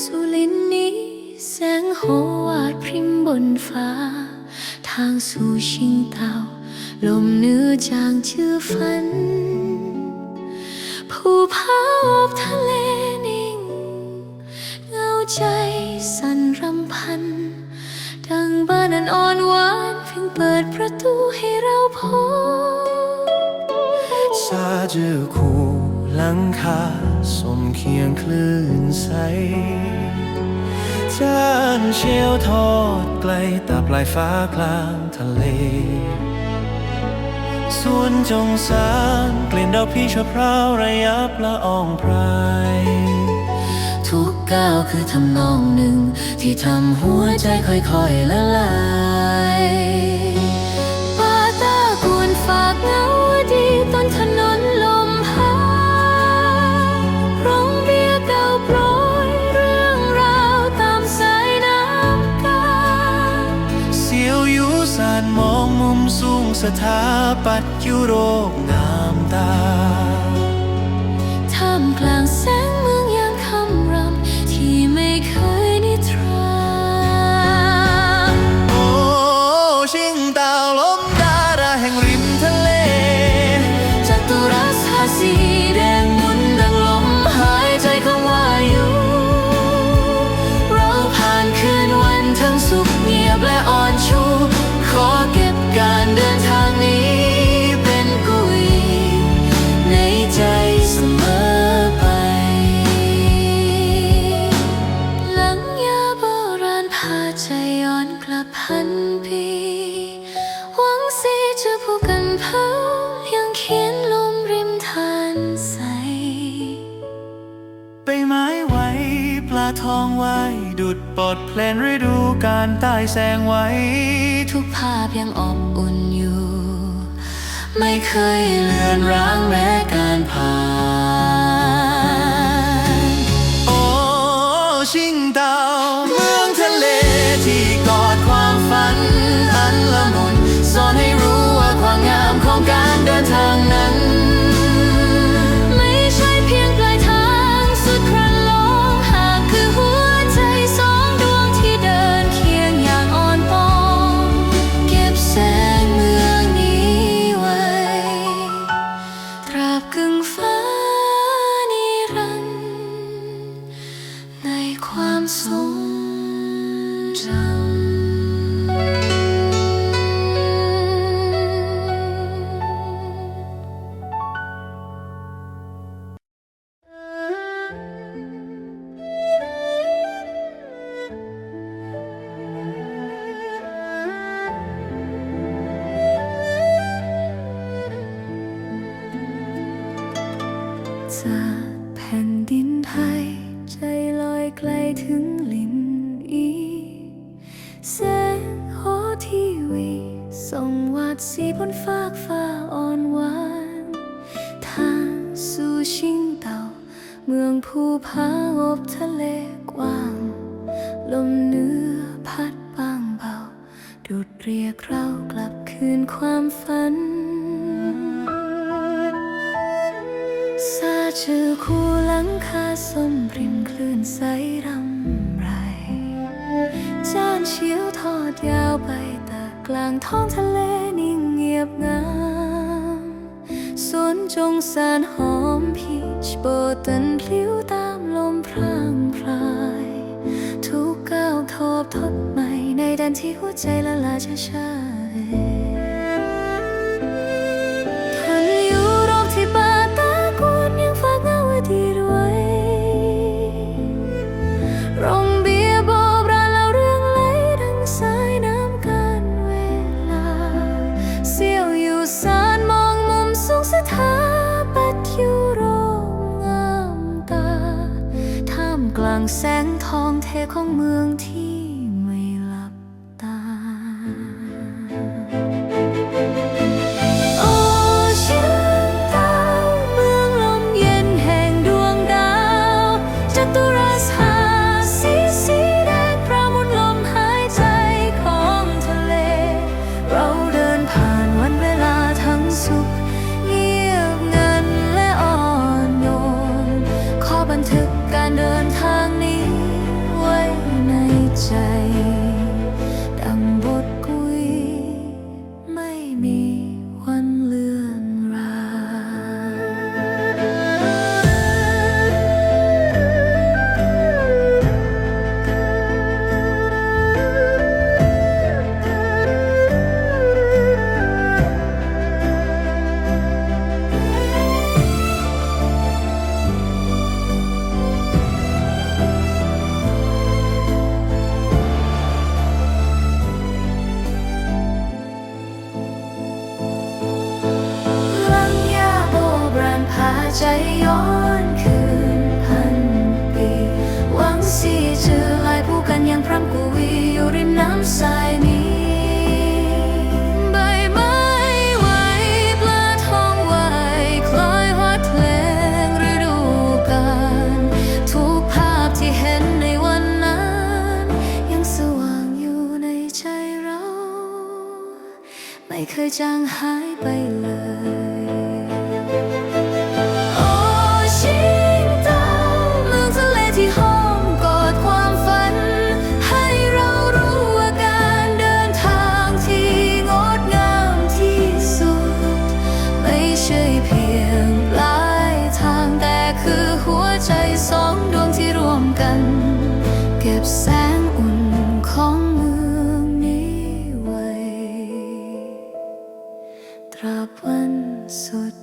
สุลินนี้ แสงโหวาดพริมบนฟ้า ทางสู่ชิงเตาลมเนื้อจางชื่อฝัน ผู้ภาอบทะเลนิ่ง เงาใจสั่นรำพัน ดังบ้านอันอ่อนหวานเพียงเปิดประตูให้เราพบซาเจอคู่หลังคา มเคียงคลื่นใสจานเชียวทอดไกลตาปลายฟ้ากลางทะเลส่วนจงสารกลิ่นดอกพี่ชพร้าวระยับละอองไพรทุกก้าวคือทำนองหนึ่ง ที่ทำหัวใจค่อยๆละลาย ถาปัตยุโรปงามตาท่ามกลางแสงเมืองยามคำรำที่ไม่เคยนิทราโอ้ชิงดาวลมดาราแห่งริมทะเลจัตุรัสหาสี ปลดเพลนฤดูการใต้แสงไว้ ทุกภาพยังอบอุ่นอยู่ ไม่เคยเลือนร้างแม้การผ่าน จากแผ่นดินไทย ใจลอยไกลถึงลินอีแสงหอทีวีส่องวาดสีบนฟากฟ้าอ่อนหวานทางสู่ชิงเต่า เมืองภูผาอบทะเลกว้าง ลมเหนื้อพัดบางเบา ดูดเรียกเรากลับคืนความฝัน ชื่อคู่หลังคาสมริมคลื่นใสรำไร จานเชียวทอดยาวไปตากลางท้องทะเลนิ่งเงียบงามสวนจงสารหอมพีชโบตันพลิ้วตามลมพรางพราย ทุกก้าวทบทบใหม่ในแดนที่หัวใจละลายช้าๆ กลางแสงทองเทของเมืองที่ ทึกการเดินทาง ใจย้อนคืนพันปีหวังสิเจอลายผู้กันยังพรำกุวีอยู่ริมน้ำสายนี้ใบไม้ไหวปลาทองไหวคล้อยฮอดเพลงฤดูกาลทุกภาพที่เห็นในวันนั้นยังสว่างอยู่ในใจเราไม่เคยจางหายไปเลย ตราบวันสุด